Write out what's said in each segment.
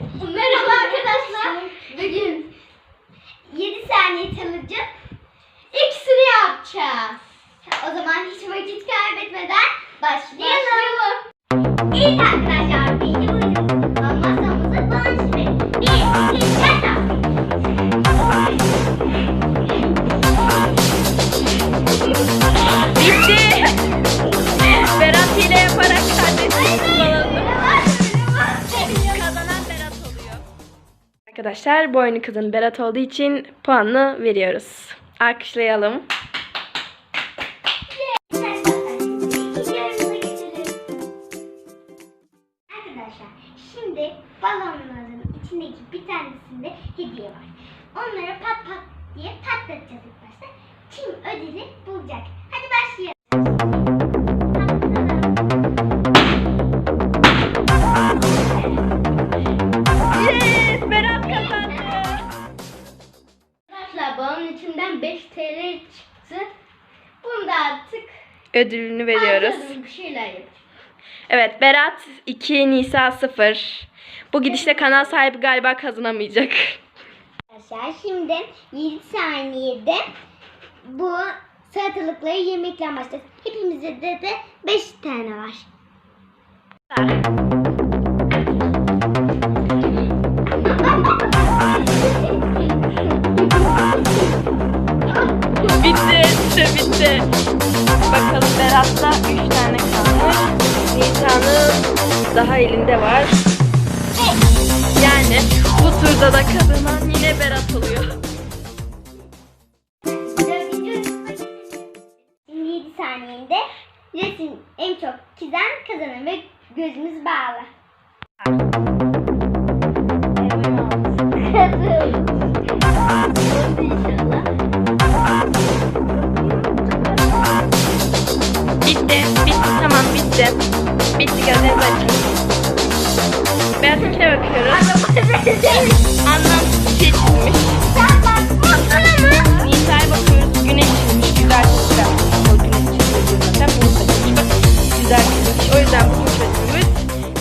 Merhaba arkadaşlar. Bugün 7 saniye tanıcı iksiri yapacağız. O zaman hiç vakit kaybetmeden başlayalım. İlk arkadaşlar Arkadaşlar bu oyunu kızın Berat olduğu için puanını veriyoruz. Alkışlayalım. Arkadaşlar şimdi balonların içindeki bir tanesinde hediye var. Onları pat pat diye patlatacağız ilk başta. Kim ödülü bulacak? Balonun içinden 5 TL çıktı. Bunu da artık Ödülünü veriyoruz. harcadım, bir şeyler yapacağım. Evet Berat 2, Nisa 0. Bu gidişle kanal sahibi galiba kazanamayacak. Arkadaşlar şimdi 7 saniyede bu salatalıkları yemekle başlayacağız. Hepimizde de, de 5 tane var. Bitti. Bakalım Berat'ta 3 tane kalmış. Nisa'nın daha elinde var. Yani bu turda da kazanan yine Berat oluyor. Şimdi 7 saniyede resim en çok çizen kazanır ve gözümüz bağlı. Bitti, bitti. Bitti gözlerinizi açın. Berat'ınkine bakıyoruz. Anlam seçilmiş. Nisa'ya bakıyoruz. Güneş çıkmış. Güzel güzel. O yüzden bu ödülümüz,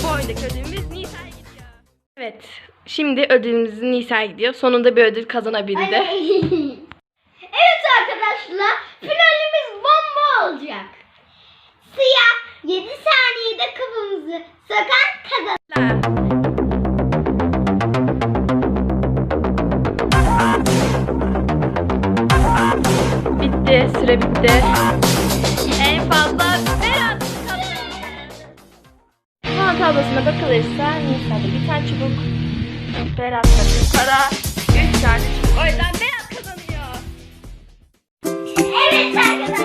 bu oyundaki ödülümüz Nisa'ya gidiyor. Evet. Şimdi ödülümüz Nisa'ya gidiyor. Sonunda bir ödül kazanabildi. sokan kazanır. Bitti, süre bitti. En fazla Berat Puan tablosuna bakılırsa Nisa'da bir tane çubuk, Berat'ta bir para, üç tane çubuk. O yüzden Berat kazanıyor. Evet arkadaşlar.